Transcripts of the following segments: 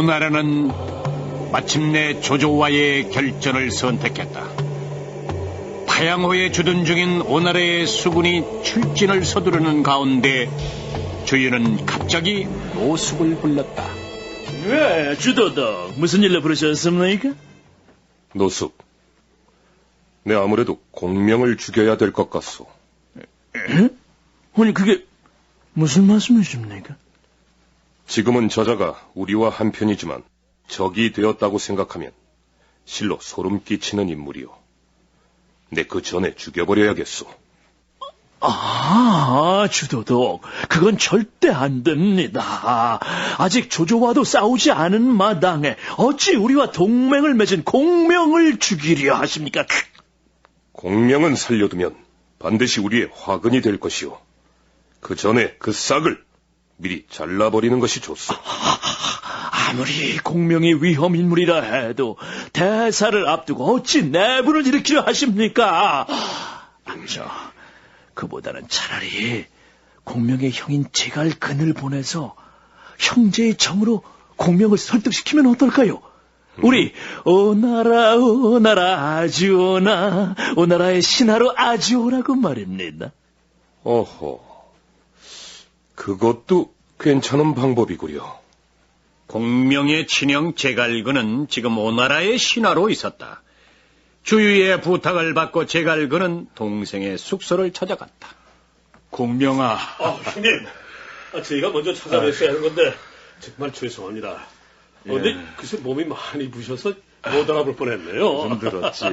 오나라는 마침내 조조와의 결전을 선택했다. 파양호에 주둔 중인 오나라의 수군이 출진을 서두르는 가운데 주유는 갑자기 노숙을 불렀다. 왜, 주도덕, 무슨 일로 부르셨습니까? 노숙. 내 아무래도 공명을 죽여야 될 것 같소. 에? 아니, 그게 무슨 말씀이십니까? 지금은 저자가 우리와 한편이지만 적이 되었다고 생각하면 실로 소름 끼치는 인물이오. 내 그 전에 죽여버려야겠소. 아, 주도독, 그건 절대 안 됩니다. 아직 조조와도 싸우지 않은 마당에 어찌 우리와 동맹을 맺은 공명을 죽이려 하십니까? 공명은 살려두면 반드시 우리의 화근이 될 것이오. 그 전에 그 싹을 미리 잘라버리는 것이 좋소. 아무리 공명이 위험 인물이라 해도 대사를 앞두고 어찌 내분을 일으키려 하십니까? 아니죠. 그보다는 차라리 공명의 형인 제갈근을 보내서 형제의 정으로 공명을 설득시키면 어떨까요? 우리 오나라 오나라 아주오나 오나라의 신하로 아주오라고 말입니다. 어허. 그것도 괜찮은 방법이구려. 공명의 친형 제갈근은 지금 오나라의 신하로 있었다. 주유의 부탁을 받고 제갈근은 동생의 숙소를 찾아갔다. 공명아, 아, 형님. 아, 저희가 먼저 찾아뵀어야 하는 건데, 정말 죄송합니다. 어, 근데 글쎄 몸이 많이 부셔서 못 알아볼 뻔했네요. 힘들었지.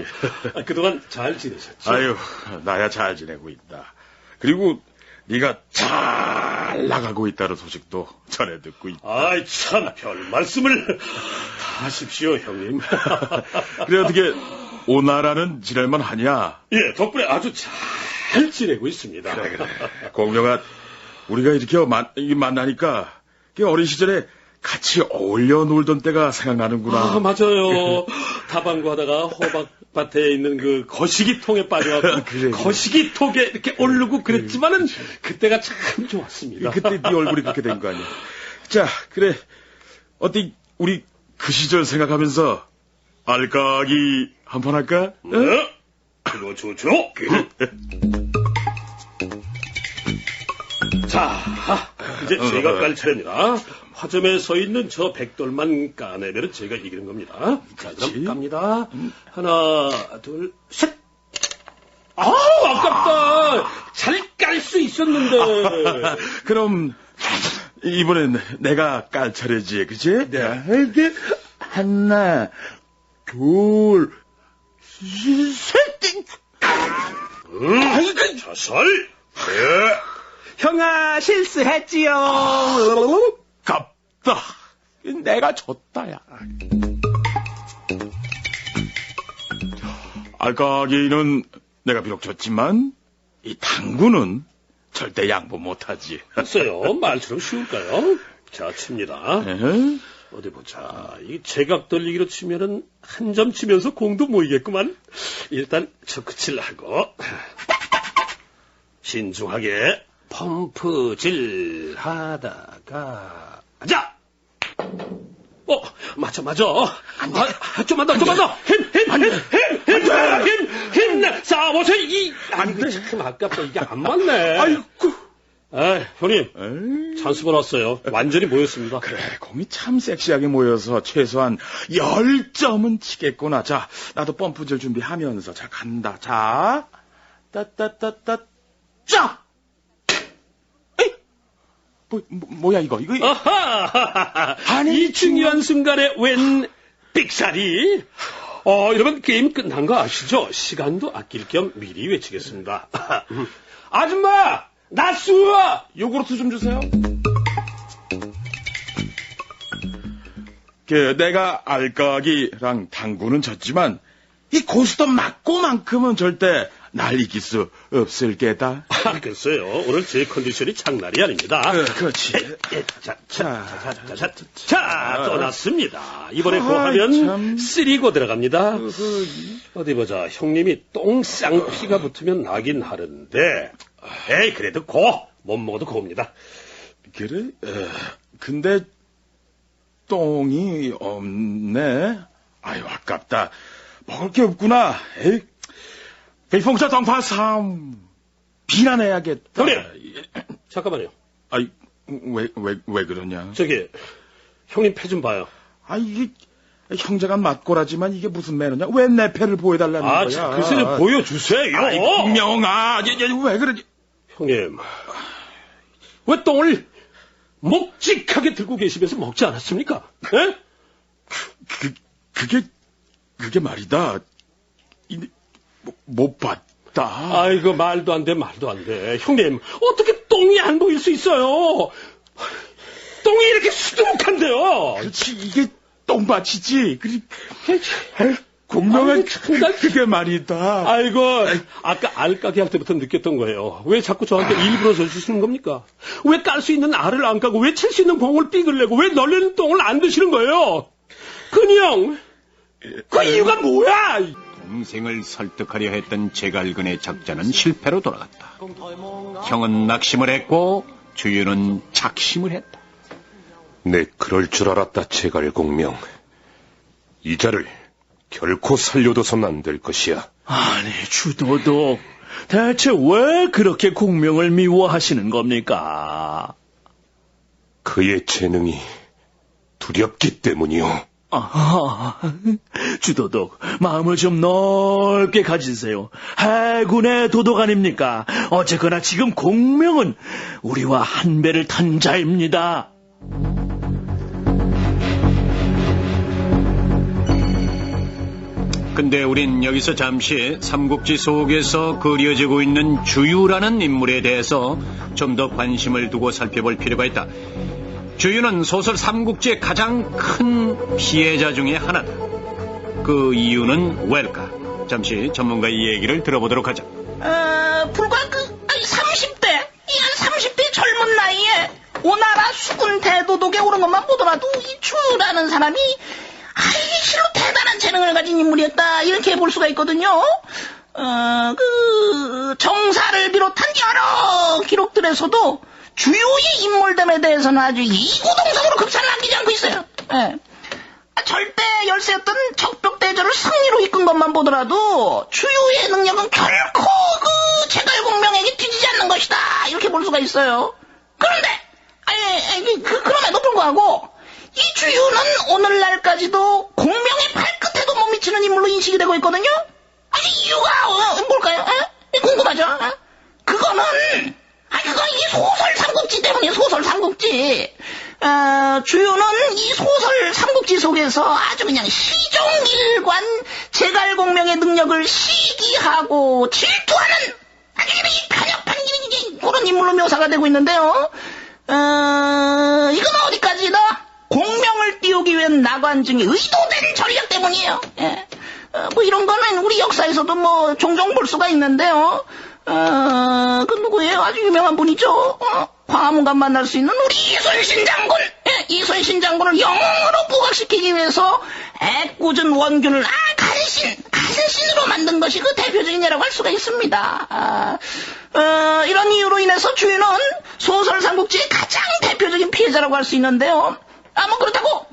아, 그동안 잘 지내셨죠? 아유, 나야 잘 지내고 있다. 그리고 네가 잘 나가고 있다는 소식도 전해 듣고 있다. 아이, 참, 별 말씀을 다 하십시오, 형님. 그래 어떻게 오나라는 지낼만 하냐? 예, 덕분에 아주 잘 지내고 있습니다. 그래 그래. 공명아, 우리가 이렇게 만, 이 만나니까 그 어린 시절에 같이 어울려 놀던 때가 생각나는구나. 아, 맞아요. 다방구 하다가 호박밭에 있는 그 거시기통에 빠져갖고 그래. 거시기통에 이렇게 오르고 그랬지만은 그때가 참 좋았습니다. 그때 네 얼굴이 그렇게 된 거 아니야. 자, 그래. 어때 우리 그 시절 생각하면서 알까기 한 판 할까? 어? 그거 좋죠? 자, 이제 제가 깔 차례입니다. 화점에 서 있는 저 백돌만 까내면 제가 이기는 겁니다. 자, 그럼 갑니다. 하나, 둘, 셋! 아우, 아깝다! 잘 깔 수 있었는데. 그럼 이번엔 내가 깔 차례지, 그치? 네. 이게 하나, 둘, 셋. 응? 자살! 예. 형아 실수했지요. 갑다. 내가 졌다야. 알까기는 내가 비록 졌지만 이 당구는 절대 양보 못하지. 글쎄요, 말처럼 쉬울까요? 자, 칩니다. 에헤. 어디 보자. 이 제각 돌리기로 치면은 한 점 치면서 공도 모이겠구만. 일단 척끝을 하고 신중하게 펌프질 하다가 자. 어, 맞아, 맞아. 아, 좀만 더, 좀만 더. 힘, 힘, 힘, 힘, 힘, 힘, 힘. 싸워서 이. 아니, 참 아깝다. 이게 안 맞네. 아이고. 아, 형님, 에이. 찬스 받았어요. 완전히 모였습니다. 그래, 공이 참 섹시하게 모여서 최소한 열점은 치겠구나. 자, 나도 펌프질 준비하면서. 자, 간다. 자, 따따따따, 짜! 뭐, 뭐, 뭐야, 이거? 이거, 아하! 아니, 이 중요한 순간에 웬 삑사리? 어, 여러분 게임 끝난 거 아시죠? 시간도 아낄 겸 미리 외치겠습니다. 아줌마! 나수! 요구르트 좀 주세요. 그, 내가 알까기랑 당구는 졌지만, 이 고스톱 맞고만큼은 절대 날 이길 수 없을 게다. 아, 글쎄요. 오늘 제 컨디션이 장난이 아닙니다. 어, 그렇지. 예, 자, 자, 자, 자, 자, 자, 자, 떠났습니다. 이번에 고 아이, 하면 참. 쓰리고 들어갑니다. 어디 보자. 형님이 똥쌍 피가 붙으면 나긴 하는데, 에이, 그래도 고! 못 먹어도 고입니다. 그래? 어, 근데 똥이 없네. 아유, 아깝다. 먹을 게 없구나. 에이, 베이펑사 덩파삼. 비난해야겠다. 형님! 잠깐만요. 아이, 왜, 왜, 왜 그러냐. 저기, 형님 패 좀 봐요. 아, 이게, 형제가 맞고라지만 이게 무슨 매너냐? 왜 내 패를 보여달라는 아, 거야? 자, 글쎄 좀 보여주세요. 아이, 명아, 얘, 얘, 왜 그러지? 형님, 왜 똥을 먹직하게 들고 계시면서 먹지 않았습니까? 예? 그, 그게, 그게 말이다. 이, 못, 못 봤다. 아이고, 말도 안 돼, 말도 안 돼. 형님, 어떻게 똥이 안 보일 수 있어요? 똥이 이렇게 수두룩한데요. 그렇지, 이게 똥밭이지. 그리, 공명한 정말. 그게 말이다. 아이고, 아까 알까기 할 때부터 느꼈던 거예요. 왜 자꾸 저한테 일부러 져주시는 겁니까? 왜 깔 수 있는 알을 안 까고, 왜 칠 수 있는 공을 삐글 내고, 왜 널리는 똥을 안 드시는 거예요? 그냥, 그 이유가 뭐야? 동생을 설득하려 했던 제갈근의 작전은 실패로 돌아갔다. 형은 낙심을 했고 주유는 작심을 했다. 내 그럴 줄 알았다, 제갈공명. 이자를 결코 살려둬선 안 될 것이야. 아니, 주도독. 대체 왜 그렇게 공명을 미워하시는 겁니까? 그의 재능이 두렵기 때문이오. 아, 주도독, 마음을 좀 넓게 가지세요. 해군의 도독 아닙니까? 어쨌거나 지금 공명은 우리와 한 배를 탄 자입니다. 근데 우린 여기서 잠시 삼국지 속에서 그려지고 있는 주유라는 인물에 대해서 좀 더 관심을 두고 살펴볼 필요가 있다. 주유는 소설 삼국지의 가장 큰 피해자 중에 하나다. 그 이유는 왜일까? 잠시 전문가의 얘기를 들어보도록 하자. 어, 불과 그, 아니, 30대, 이한 30대 젊은 나이에 오나라 수군 대도독에 오른 것만 보더라도 이 주라는 사람이 아, 이게 실로 대단한 재능을 가진 인물이었다. 이렇게 볼 수가 있거든요. 어, 그, 정사를 비롯한 여러 기록들에서도 주요의 인물됨에 대해서는 아주 이구동성으로 급사를 남기지 않고 있어요. 예. 아, 절대 열세였던 적벽대전을 승리로 이끈 것만 보더라도 주요의 능력은 결코 그 제갈 공명에게 뒤지지 않는 것이다 이렇게 볼 수가 있어요. 그런데 아니, 아니, 그, 그럼에도 불구하고 이 주유는 오늘날까지도 공명의 발끝에도 못 미치는 인물로 인식이 되고 있거든요. 아니 이유가 어, 뭘까요? 어? 궁금하죠? 어? 그거는 아 그건 이 소설 삼국지 때문에 소설 삼국지. 어, 주요는 이 소설 삼국지 속에서 아주 그냥 시종일관 제갈공명의 능력을 시기하고 질투하는 아주 그냥 이 이- 그런 인물로 묘사가 되고 있는데요. 어, 이건 어디까지나 공명을 띄우기 위한 나관중의 의도된 전략 때문이에요. 예. 어, 뭐 이런 거는 우리 역사에서도 뭐 종종 볼 수가 있는데요. 어, 그 누구예요? 아주 유명한 분이죠. 어, 광화문관 만날 수 있는 우리 이순신 장군. 예, 이순신 장군을 영으로 부각시키기 위해서 애꿎은 원균을 아 간신, 간신으로 만든 것이 그 대표적인 예라고 할 수가 있습니다. 아, 어, 이런 이유로 인해서 주인은 소설 삼국지의 가장 대표적인 피해자라고 할 수 있는데요. 아, 뭐 그렇다고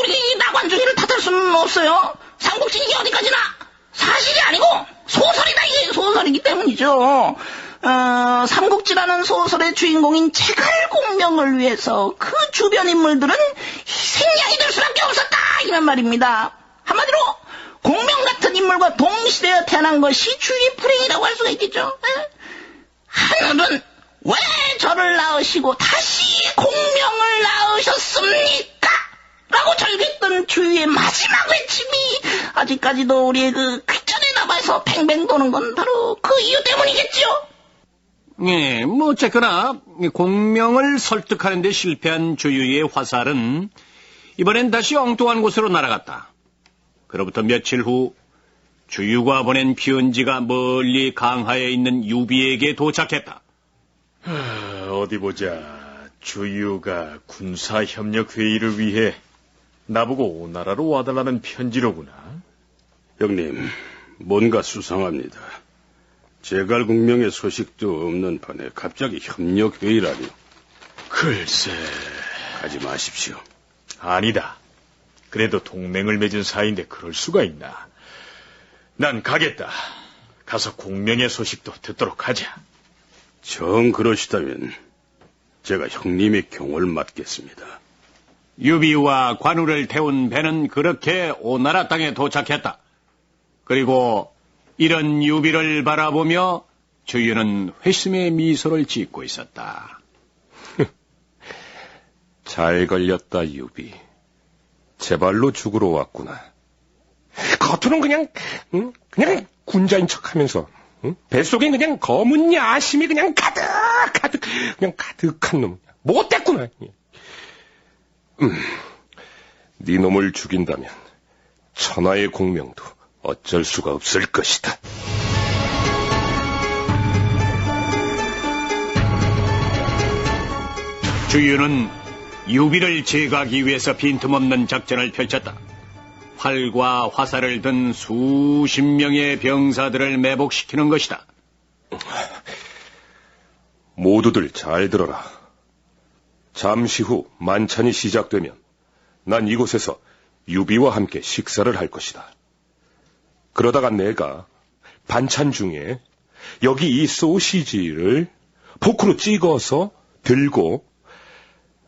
우리 이 나관중이를 탓할 수는 없어요. 삼국지 이게 어디까지나 사실이 아니고 소설이다 이게 소설이기 때문이죠. 어, 삼국지라는 소설의 주인공인 제갈공명을 위해서 그 주변 인물들은 생략이 될 수밖에 없었다 이런 말입니다. 한마디로 공명 같은 인물과 동시대에 태어난 것이 주의 불행이라고 할 수가 있겠죠. 예? 하늘은 왜 저를 낳으시고 다시 공명을 낳으셨습니까? 라고 절규했던 주위의 마지막 외침이 아직까지도 우리의 그 남아서 팽팽 도는 건 바로 그 이유 때문이겠지요. 예, 뭐 어쨌거나 공명을 설득하는 데 실패한 주유의 화살은 이번엔 다시 엉뚱한 곳으로 날아갔다. 그로부터 며칠 후 주유가 보낸 피은지가 멀리 강하에 있는 유비에게 도착했다. 아, 어디 보자. 주유가 군사협력회의를 위해 나보고 오나라로 와달라는 편지로구나. 형님, 뭔가 수상합니다. 제갈공명의 소식도 없는 판에 갑자기 협력회의라니 글쎄, 가지 마십시오. 아니다. 그래도 동맹을 맺은 사이인데 그럴 수가 있나. 난 가겠다. 가서 공명의 소식도 듣도록 하자. 정 그러시다면 제가 형님의 경을 맡겠습니다. 유비와 관우를 태운 배는 그렇게 오나라 땅에 도착했다. 그리고 이런 유비를 바라보며 주유는 회심의 미소를 짓고 있었다. 잘 걸렸다, 유비. 제발로 죽으러 왔구나. 겉으로는 그냥, 응? 그냥 군자인 척 하면서, 응? 뱃속엔 그냥 검은 야심이 그냥 가득, 가득, 그냥 가득한 놈. 못됐구나. 음, 네 놈을 죽인다면, 천하의 공명도 어쩔 수가 없을 것이다. 주유는 유비를 제거하기 위해서 빈틈없는 작전을 펼쳤다. 활과 화살을 든 수십 명의 병사들을 매복시키는 것이다. 모두들 잘 들어라. 잠시 후 만찬이 시작되면 난 이곳에서 유비와 함께 식사를 할 것이다. 그러다가 내가 반찬 중에 여기 이 소시지를 포크로 찍어서 들고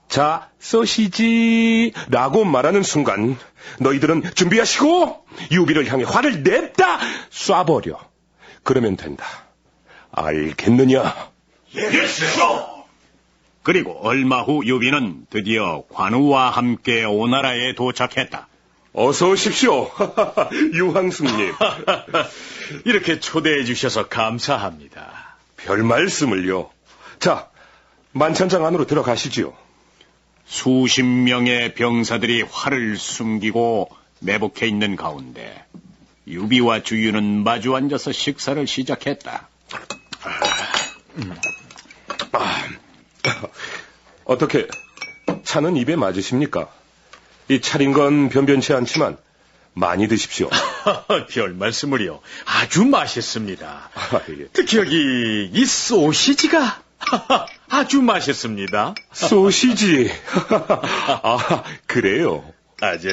자, 소시지라고 말하는 순간 너희들은 준비하시고 유비를 향해 활을 냅다 쏴버려. 그러면 된다. 알겠느냐? 그리고 얼마 후 유비는 드디어 관우와 함께 오나라에 도착했다. 어서 오십시오. 유황숙님. 이렇게 초대해 주셔서 감사합니다. 별 말씀을요. 자, 만찬장 안으로 들어가시지요. 수십 명의 병사들이 활을 숨기고 매복해 있는 가운데 유비와 주유는 마주 앉아서 식사를 시작했다. 어떻게 차는 입에 맞으십니까? 이 차린 건 변변치 않지만 많이 드십시오. 별 말씀을요. 아주 맛있습니다. 아, 예. 특히 여기 이 소시지가 아주 맛있습니다. 소시지. 아, 그래요. 아, 저,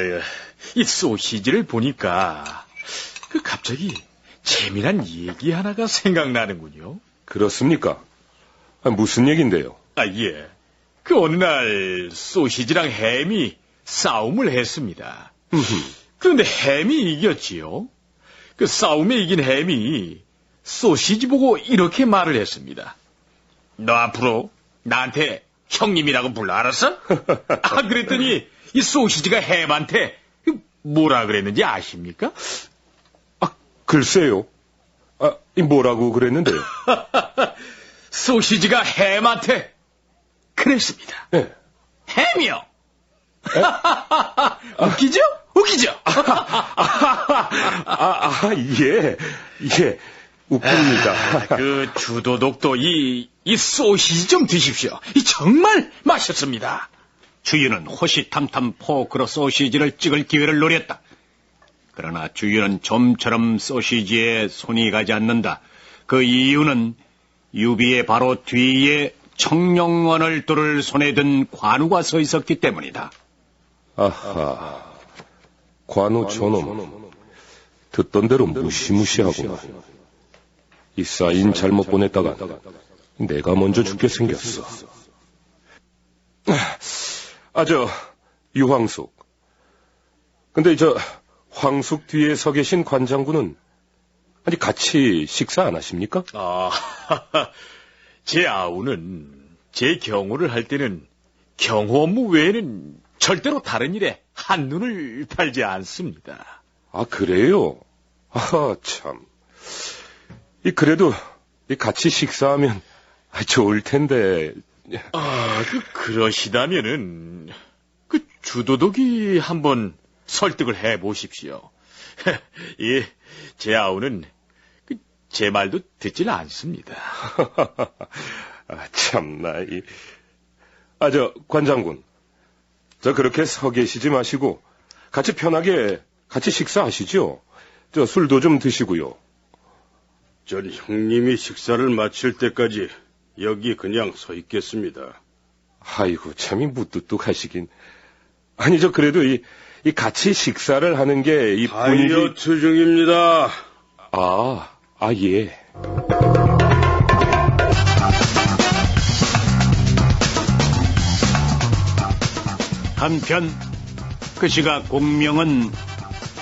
이 소시지를 보니까 그 갑자기 재미난 얘기 하나가 생각나는군요. 그렇습니까? 아, 무슨 얘긴데요? 아, 예. 그 어느 날 소시지랑 햄이 싸움을 했습니다. 그런데 햄이 이겼지요. 그 싸움에 이긴 햄이 소시지 보고 이렇게 말을 했습니다. 너 앞으로 나한테 형님이라고 불러 알았어? 아 그랬더니 이 소시지가 햄한테 뭐라 그랬는지 아십니까? 아, 글쎄요. 아, 이 뭐라고 그랬는데요? 소시지가 햄한테 그랬습니다. 예. 햄이요. 웃기죠? 웃기죠? 아, 아, 예. 예. 웃깁니다. 그 주도독도 이, 이 소시지 좀 드십시오. 이 정말 맛있습니다. 주유는 호시탐탐 포크로 소시지를 찍을 기회를 노렸다. 그러나 주유는 좀처럼 소시지에 손이 가지 않는다. 그 이유는 유비의 바로 뒤에 청룡원을 뚫을 손에 든 관우가 서 있었기 때문이다. 아하. 관우 저놈. 듣던 대로 무시무시하구나. 이 사인 잘못 보냈다가 내가 먼저 죽게 생겼어. 아, 저, 유황숙. 근데 저, 황숙 뒤에 서 계신 관장군은 아니 같이 식사 안 하십니까? 아, 제 아우는 제 경호를 할 때는 경호 업무 외에는 절대로 다른 일에 한눈을 팔지 않습니다. 아, 그래요? 아, 참. 이, 그래도, 이 같이 식사하면 아, 좋을 텐데. 아, 그, 그러시다면은, 그 주도독이 한번 설득을 해 보십시오. 예, 제 아우는 그, 제 말도 듣질 않습니다. 아, 참나, 이. 아, 저, 관장군. 저, 그렇게 서 계시지 마시고, 같이 편하게, 같이 식사하시죠. 저, 술도 좀 드시고요. 전 형님이 식사를 마칠 때까지 여기 그냥 서 있겠습니다. 아이고, 참이 무뚝뚝하시긴. 아니죠. 그래도 이, 이 같이 식사를 하는 게 이 분위기. 다이어트 중입니다. 아, 아, 예. 한편 그 시각 공명은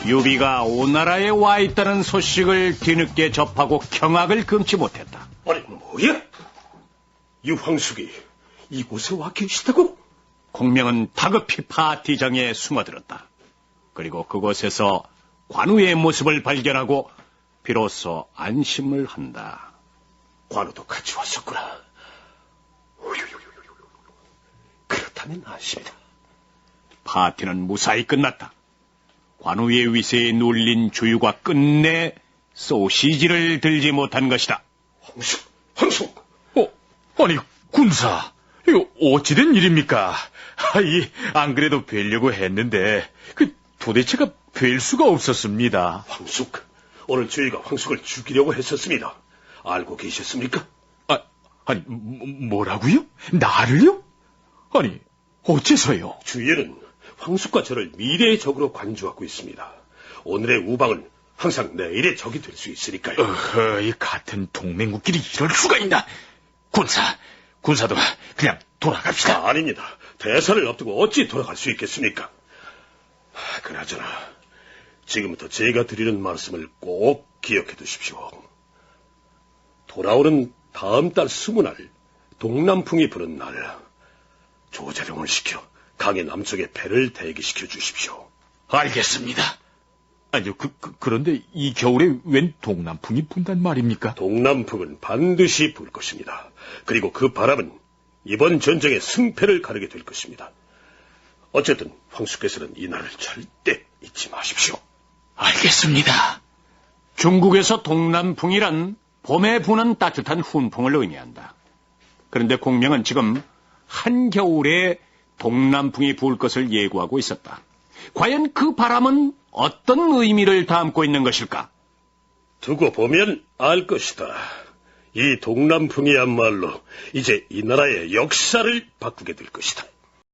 유비가 오나라에 와 있다는 소식을 뒤늦게 접하고 경악을 금치 못했다. 아니, 뭐야? 이 황숙이 이곳에 와 계시다고? 공명은 다급히 파티장에 숨어들었다. 그리고 그곳에서 관우의 모습을 발견하고 비로소 안심을 한다. 관우도 같이 왔었구나. 그렇다면 안심이다. 파티는 무사히 끝났다. 관우의 위세에 눌린 주유가 끝내 소시지를 들지 못한 것이다. 황숙, 황숙! 어, 아니, 군사. 이거 어찌된 일입니까? 아이, 안 그래도 뵈려고 했는데, 그, 도대체가 뵐 수가 없었습니다. 황숙, 오늘 저희가 황숙을 죽이려고 했었습니다. 알고 계셨습니까? 아, 아니, 뭐- 뭐라고요? 나를요? 아니, 어째서요? 주위에는 황숙과 저를 미래의 적으로 관주하고 있습니다. 오늘의 우방은 항상 내일의 적이 될 수 있으니까요. 어허, 이 같은 동맹국끼리 이럴 수가 있나? 군사, 군사도 그냥 돌아갑시다. 아, 아닙니다. 대사를 앞두고 어찌 돌아갈 수 있겠습니까? 하, 그나저나 지금부터 제가 드리는 말씀을 꼭 기억해 두십시오. 돌아오는 다음 달 스무 날 동남풍이 부는 날 조자룡을 시켜 강의 남쪽에 배를 대기시켜 주십시오. 알겠습니다. 아니요, 그, 그, 런데이 겨울에 웬 동남풍이 분단 말입니까? 동남풍은 반드시 불 것입니다. 그리고 그 바람은 이번 전쟁의 승패를 가르게 될 것입니다. 어쨌든 황수께서는 이 날을 절대 잊지 마십시오. 알겠습니다. 중국에서 동남풍이란 봄에 부는 따뜻한 훈풍을 의미한다. 그런데 공명은 지금 한겨울에 동남풍이 불 것을 예고하고 있었다. 과연 그 바람은 어떤 의미를 담고 있는 것일까? 두고 보면 알 것이다. 이 동남풍이야말로 이제 이 나라의 역사를 바꾸게 될 것이다.